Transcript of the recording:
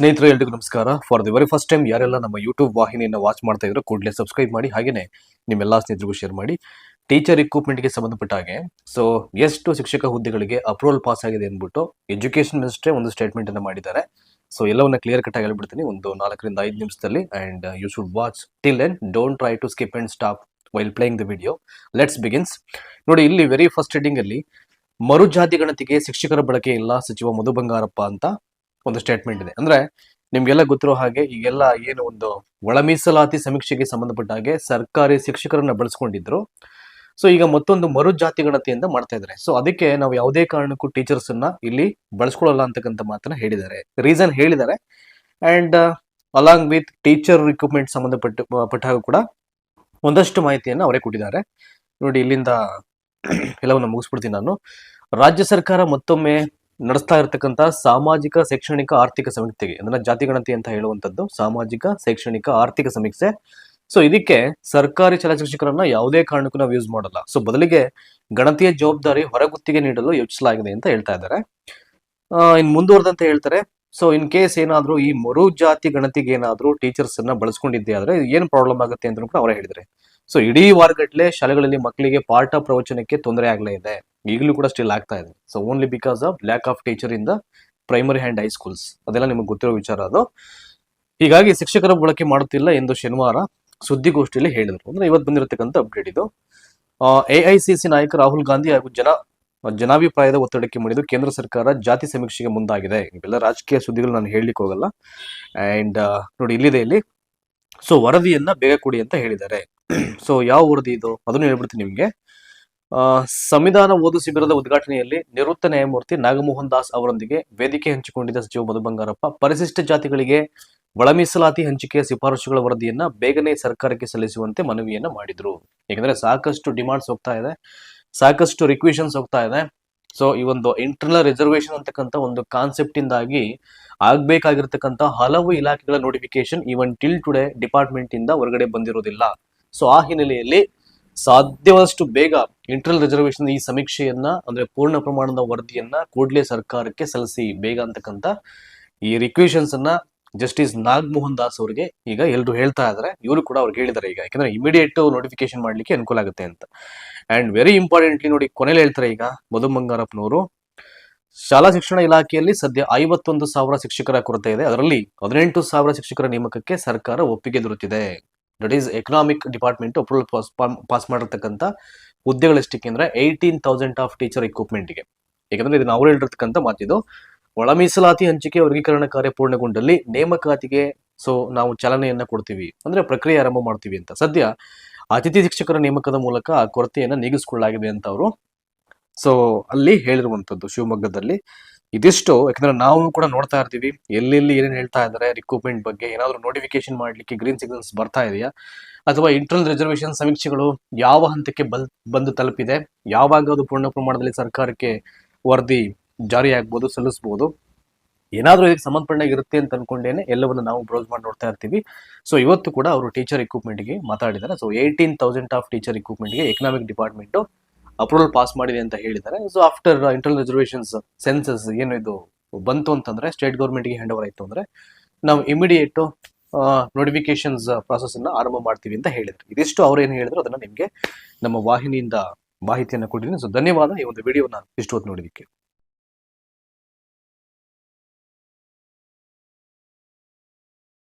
ಸ್ನೇಹಿತರೆ, ಎಲ್ರಿಗೂ ನಮಸ್ಕಾರ. For the very first time ಯಾರೆಲ್ಲ ನಮ್ಮ ಯೂಟ್ಯೂಬ್ ವಾಹಿನಿಯನ್ನು ವಾಚ್ ಮಾಡ್ತಾ ಇದ್ರು ಕೂಡಲೇ ಸಬ್ಸ್ಕ್ರೈಬ್ ಮಾಡಿ ಹಾಗೆಯೇ ನಿಮ್ಮೆಲ್ಲ ಸ್ನೇಹಿತರಿಗೂ ಶೇರ್ ಮಾಡಿ. ಟೀಚರ್ ರಿಕ್ರೂಟ್ಮೆಂಟ್ಗೆ ಸಂಬಂಧಪಟ್ಟ ಹಾಗೆ ಸೊ ಎಷ್ಟು ಶಿಕ್ಷಕ ಹುದ್ದೆಗಳಿಗೆ ಅಪ್ರೂವಲ್ ಪಾಸ್ ಆಗಿದೆ ಅಂದ್ಬಿಟ್ಟು ಎಜುಕೇಶನ್ ಮಿನಿಸ್ಟ್ರೇ ಒಂದು ಸ್ಟೇಟ್ಮೆಂಟ್ ಅನ್ನು ಮಾಡಿದ್ದಾರೆ. ಸೊ ಎಲ್ಲವನ್ನ ಕ್ಲಿಯರ್ ಕಟ್ ಆಗಿ ಹೇಳ್ಬಿಡ್ತೀನಿ. ಒಂದು ನಾಲ್ಕರಿಂದ ಐದು ನಿಮಿಷದಲ್ಲಿ and you should watch till and don't try to skip and stop while playing the video let's begins ನೋಡಿ, ಇಲ್ಲಿ ವೆರಿ ಫಸ್ಟ್ ಹೆಡಿಂಗ್ ಅಲ್ಲಿ ಮರುಜಾತಿ ಗಣತಿಗೆ ಶಿಕ್ಷಕರ ಬಳಕೆ ಇಲ್ಲ, ಸಚಿವ ಮಧು ಬಂಗಾರಪ್ಪ ಅಂತ. ಒಂದು ಸ್ಟೇಟ್ಮೆಂಟ್ ಇದೆ. ಅಂದ್ರೆ ನಿಮ್ಗೆಲ್ಲ ಗೊತ್ತಿರೋ ಹಾಗೆ ಈಗೆಲ್ಲ ಏನು ಒಂದು ಒಳ ಮೀಸಲಾತಿ ಸಮೀಕ್ಷೆಗೆ ಸಂಬಂಧಪಟ್ಟ ಹಾಗೆ ಸರ್ಕಾರಿ ಶಿಕ್ಷಕರನ್ನ ಬಳಸ್ಕೊಂಡಿದ್ರು. ಸೊ ಈಗ ಮತ್ತೊಂದು ಮರು ಜಾತಿ ಗಣತಿಯಿಂದ ಮಾಡ್ತಾ ಇದ್ದಾರೆ. ಸೊ ಅದಕ್ಕೆ ನಾವು ಯಾವುದೇ ಕಾರಣಕ್ಕೂ ಟೀಚರ್ಸ್ ಅನ್ನ ಇಲ್ಲಿ ಬಳಸ್ಕೊಳ್ಳಲ್ಲ ಅಂತಕ್ಕಂಥ ಮಾತನ್ನ ಹೇಳಿದ್ದಾರೆ. ರೀಸನ್ ಹೇಳಿದ್ದಾರೆ. And along with teacher recruitment ಸಂಬಂಧಪಟ್ಟ ಪಟ್ಟಾಗ ಕೂಡ ಒಂದಷ್ಟು ಮಾಹಿತಿಯನ್ನು ಅವರೇ ಕೊಟ್ಟಿದ್ದಾರೆ. ನೋಡಿ, ಇಲ್ಲಿಂದ, ಎಲ್ಲವನ್ನು ಮುಗಿಸ್ಬಿಡ್ತೀನಿ ನಾನು. ರಾಜ್ಯ ಸರ್ಕಾರ ಮತ್ತೊಮ್ಮೆ ನಡೆಸ್ತಾ ಇರತಕ್ಕಂತ ಸಾಮಾಜಿಕ, ಶೈಕ್ಷಣಿಕ, ಆರ್ಥಿಕ ಸಮೀಕ್ಷೆಗೆ, ಅಂದ್ರೆ ಜಾತಿ ಗಣತಿ ಅಂತ ಹೇಳುವಂತದ್ದು ಸಾಮಾಜಿಕ, ಶೈಕ್ಷಣಿಕ, ಆರ್ಥಿಕ ಸಮೀಕ್ಷೆ. ಸೊ ಇದಕ್ಕೆ ಸರ್ಕಾರಿ ಶಾಲಾ ಯಾವುದೇ ಕಾರಣಕ್ಕೂ ನಾವು ಯೂಸ್ ಮಾಡಲ್ಲ. ಸೊ ಬದಲಿಗೆ ಗಣತಿಯ ಜವಾಬ್ದಾರಿ ಹೊರಗುತ್ತಿಗೆ ನೀಡಲು ಯೋಚಿಸಲಾಗಿದೆ ಅಂತ ಹೇಳ್ತಾ ಇದ್ದಾರೆ. ಇನ್ ಮುಂದುವರೆದಂತೆ ಹೇಳ್ತಾರೆ ಸೊ ಇನ್ ಕೇಸ್ ಏನಾದ್ರೂ ಈ ಮರು ಜಾತಿ ಗಣತಿಗೆ ಏನಾದ್ರೂ ಟೀಚರ್ಸ್ ಅನ್ನ ಬಳಸ್ಕೊಂಡಿದ್ದೆ ಆದ್ರೆ ಏನ್ ಪ್ರಾಬ್ಲಮ್ ಆಗುತ್ತೆ ಅಂತ ಕೂಡ ಅವರೇ ಹೇಳಿದ್ರೆ ಸೊ ಇಡೀ ವಾರಗಟ್ಲೆ ಶಾಲೆಗಳಲ್ಲಿ ಮಕ್ಕಳಿಗೆ ಪಾಠ ಪ್ರವಚನಕ್ಕೆ ತೊಂದರೆ ಆಗ್ಲೇ ಇದೆ. ಈಗಲೂ ಕೂಡ ಸ್ಟಿಲ್ ಆಗ್ತಾ ಇದೆ. So only because of lack of teacher in the primary and high schools ಅದೆಲ್ಲ ನಿಮಗೆ ಗೊತ್ತಿರೋ ವಿಚಾರ ಅದು. ಹೀಗಾಗಿ ಶಿಕ್ಷಕರ ಬಳಕೆ ಮಾಡುತ್ತಿಲ್ಲ ಎಂದು ಶನಿವಾರ ಸುದ್ದಿಗೋಷ್ಠಿಯಲ್ಲಿ ಹೇಳಿದರು. ಅಂದ್ರೆ ಇವತ್ತು ಬಂದಿರತಕ್ಕಂಥ ಅಪ್ಡೇಟ್ ಇದು. ಎಐಸಿಸಿ ನಾಯಕ ರಾಹುಲ್ ಗಾಂಧಿ ಹಾಗೂ ಜನ, ಜನಾಭಿಪ್ರಾಯದ ಒತ್ತಡಕ್ಕೆ ಮಣಿದು ಕೇಂದ್ರ ಸರ್ಕಾರ ಜಾತಿ ಸಮೀಕ್ಷೆಗೆ ಮುಂದಾಗಿದೆ. ಇವೆಲ್ಲ ರಾಜಕೀಯ ಸುದ್ದಿಗಳು ನಾನು ಹೇಳಲಿಕ್ಕೆ ಹೋಗಲ್ಲ. ಅಂಡ್ ನೋಡಿ ಇಲ್ಲಿದೆ ಇಲ್ಲಿ. ಸೊ ವರದಿಯನ್ನ ಬೇಗ ಕೊಡಿ ಅಂತ ಹೇಳಿದ್ದಾರೆ. ಸೊ ಯಾವ ವರದಿ ಇದು? ಅದನ್ನು ಹೇಳ್ಬಿಡ್ತೀನಿ ನಿಮಗೆ. ಸಂವಿಧಾನ ಓದು ಶಿಬಿರದ ಉದ್ಘಾಟನೆಯಲ್ಲಿ ನಿವೃತ್ತ ನ್ಯಾಯಮೂರ್ತಿ ನಾಗಮೋಹನ್ ದಾಸ್ ಅವರೊಂದಿಗೆ ವೇದಿಕೆ ಹಂಚಿಕೊಂಡಿದ್ದ ಸಚಿವ ಮಧು ಬಂಗಾರಪ್ಪ ಪರಿಶಿಷ್ಟ ಜಾತಿಗಳಿಗೆ ಒಳ ಮೀಸಲಾತಿ ಹಂಚಿಕೆಯ ಶಿಫಾರಸುಗಳ ವರದಿಯನ್ನ ಬೇಗನೆ ಸರ್ಕಾರಕ್ಕೆ ಸಲ್ಲಿಸುವಂತೆ ಮನವಿಯನ್ನ ಮಾಡಿದ್ರು. ಯಾಕಂದ್ರೆ ಸಾಕಷ್ಟು ಡಿಮಾಂಡ್ಸ್ ಹೋಗ್ತಾ ಇದೆ, ಸಾಕಷ್ಟು ರಿಕ್ವೆಷನ್ಸ್ ಹೋಗ್ತಾ ಇದೆ. ಸೊ ಈ ಒಂದು ಇಂಟರ್ನಲ್ ರಿಸರ್ವೇಶನ್ ಅಂತಕ್ಕಂಥ ಒಂದು ಕಾನ್ಸೆಪ್ಟ್ ಇಂದಾಗಿ ಆಗ್ಬೇಕಾಗಿರ್ತಕ್ಕಂಥ ಹಲವು ಇಲಾಖೆಗಳ notification even till today department ಇಂದ ಹೊರಗಡೆ ಬಂದಿರೋದಿಲ್ಲ. ಸೊ ಆ ಹಿನ್ನೆಲೆಯಲ್ಲಿ ಸಾಧ್ಯವಾದಷ್ಟು ಬೇಗ ಇಂಟರ್ನಲ್ ರಿಸರ್ವೇಶನ್ ಈ ಸಮೀಕ್ಷೆಯನ್ನ, ಅಂದ್ರೆ ಪೂರ್ಣ ಪ್ರಮಾಣದ ವರದಿಯನ್ನ ಕೂಡಲೇ ಸರ್ಕಾರಕ್ಕೆ ಸಲ್ಲಿಸಿ ಬೇಗ ಅಂತಕ್ಕಂತ ಈ ರಿಕ್ವೇಷನ್ಸ್ ಅನ್ನ ಜಸ್ಟಿಸ್ ನಾಗಮೋಹನ್ ದಾಸ್ ಅವರಿಗೆ ಈಗ ಎಲ್ರು ಹೇಳ್ತಾ ಇದಾರೆ. ಇವರು ಕೂಡ ಅವ್ರಿಗೆ ಹೇಳಿದ್ದಾರೆ ಈಗ. ಯಾಕಂದ್ರೆ ಇಮಿಡಿಯೇಟ್ ನೋಟಿಫಿಕೇಶನ್ ಮಾಡ್ಲಿಕ್ಕೆ ಅನುಕೂಲ ಆಗುತ್ತೆ ಅಂತ. ಅಂಡ್ ವೆರಿ ಇಂಪಾರ್ಟೆಂಟ್ಲಿ ನೋಡಿ ಕೊನೆಯಲ್ಲಿ ಹೇಳ್ತಾರೆ ಈಗ ಮಧು ಬಂಗಾರಪ್ಪನವರು. ಶಾಲಾ ಶಿಕ್ಷಣ ಇಲಾಖೆಯಲ್ಲಿ ಸದ್ಯ ಐವತ್ತೊಂದು ಸಾವಿರ ಶಿಕ್ಷಕರ ಕೊರತೆ ಇದೆ. ಅದರಲ್ಲಿ ಹದಿನೆಂಟು ಸಾವಿರ ಶಿಕ್ಷಕರ ನೇಮಕಕ್ಕೆ ಸರ್ಕಾರ ಒಪ್ಪಿಗೆ ದೊರೆತಿದೆ. That is economic department approval pass pass ಮಾಡಿರ್ತಕ್ಕಂಥ ಹುದ್ದೆಗಳೆಷ್ಟಕ್ಕೆ ಅಂದ್ರೆ ಏಯ್ಟೀನ್ ತೌಸಂಡ್ ಆಫ್ ಟೀಚರ್ಗೆ. ಯಾಕಂದ್ರೆ ಇದನ್ನು ಅವ್ರು ಹೇಳಿರ್ತಕ್ಕಂಥ ಮಾತಿದು ಒಳ ಮೀಸಲಾತಿ ಹಂಚಿಕೆ, ವರ್ಗೀಕರಣ ಕಾರ್ಯ ಪೂರ್ಣಗೊಂಡಲ್ಲಿ ನೇಮಕಾತಿಗೆ ಸೊ ನಾವು ಚಾಲನೆಯನ್ನು ಕೊಡ್ತೀವಿ. ಅಂದ್ರೆ ಪ್ರಕ್ರಿಯೆ ಆರಂಭ ಮಾಡ್ತೀವಿ ಅಂತ. ಸದ್ಯ ಅತಿಥಿ ಶಿಕ್ಷಕರ ನೇಮಕದ ಮೂಲಕ ಆ ಕೊರತೆಯನ್ನು ನೀಗಿಸಿಕೊಳ್ಳಲಾಗಿದೆ ಅಂತ ಅವರು. ಸೊ ಅಲ್ಲಿ ಹೇಳಿರುವಂತದ್ದು ಶಿವಮೊಗ್ಗದಲ್ಲಿ. ಇದಿಷ್ಟು. ಯಾಕಂದ್ರೆ ನಾವು ಕೂಡ ನೋಡ್ತಾ ಇರ್ತೀವಿ. ಎಲ್ಲೆಲ್ಲಿ ಏನೇನು ಹೇಳ್ತಾ ಇದ್ದಾರೆ ರಿಕ್ರೂಟ್ಮೆಂಟ್ ಬಗ್ಗೆ. ಏನಾದ್ರು ನೋಟಿಫಿಕೇಶನ್ ಮಾಡ್ಲಿಕ್ಕೆ ಗ್ರೀನ್ ಸಿಗ್ನಲ್ಸ್ ಬರ್ತಾ ಇದೆಯಾ? ಅಥವಾ ಇಂಟರ್ನಲ್ ರಿಸರ್ವೇಶನ್ ಸಮೀಕ್ಷೆಗಳು ಯಾವ ಹಂತಕ್ಕೆ ಬಂದು ತಲುಪಿದೆ? ಯಾವಾಗ ಅದು ಪೂರ್ಣ ಪ್ರಮಾಣದಲ್ಲಿ ಸರ್ಕಾರಕ್ಕೆ ವರದಿ ಜಾರಿ ಆಗ್ಬೋದು, ಸಲ್ಲಿಸ್ಬೋದು? ಏನಾದರೂ ಇದಕ್ಕೆ ಸಂಬಂಧಪಟ್ಟ ಇರುತ್ತೆ ಅಂತ ಅನ್ಕೊಂಡೇನೆ ಎಲ್ಲವನ್ನು ನಾವು ಬ್ರೌಸ್ ಮಾಡಿ ನೋಡ್ತಾ ಇರ್ತೀವಿ. ಸೊ ಇವತ್ತು ಕೂಡ ಅವರು ಟೀಚರ್ಗೆ ಮಾತಾಡಿದ್ದಾರೆ. ಸೊ ಏಯ್ಟೀನ್ ಆಫ್ ಟೀಚರ್ಗೆ ಎಕನಾಮಿಕ್ ಡಿಪಾರ್ಟ್ಮೆಂಟ್ ಅಪ್ರೂವಲ್ ಪಾಸ್ ಮಾಡಿದೆ ಅಂತ ಹೇಳಿದ್ದಾರೆ. So after internal reservations census ಏನು ಇದು ಬಂತು ಅಂತಂದ್ರೆ ಸ್ಟೇಟ್ ಗೌರ್ಮೆಂಟ್ಗೆ ಹ್ಯಾಂಡ್ ಓವರ್ ಆಯ್ತು ಅಂದ್ರೆ, ನಾವು ಇಮಿಡಿಯೇಟ್ ನೋಟಿಫಿಕೇಶನ್ಸ್ ಪ್ರಾಸೆಸ್ ಅನ್ನ ಆರಂಭ ಮಾಡ್ತೀವಿ ಅಂತ ಹೇಳಿದ್ರು. ಇದಿಷ್ಟು ಅವ್ರು ಏನು ಹೇಳಿದ್ರು, ಅದನ್ನ ನಿಮಗೆ ನಮ್ಮ ವಾಹಿನಿಯಿಂದ ಮಾಹಿತಿಯನ್ನು ಕೊಟ್ಟಿದ್ದೀನಿ. ಸೊ ಧನ್ಯವಾದ. ಈ ಒಂದು ವಿಡಿಯೋನ ಇಷ್ಟು ಹೊತ್ತು ನೋಡಿದಕ್ಕೆ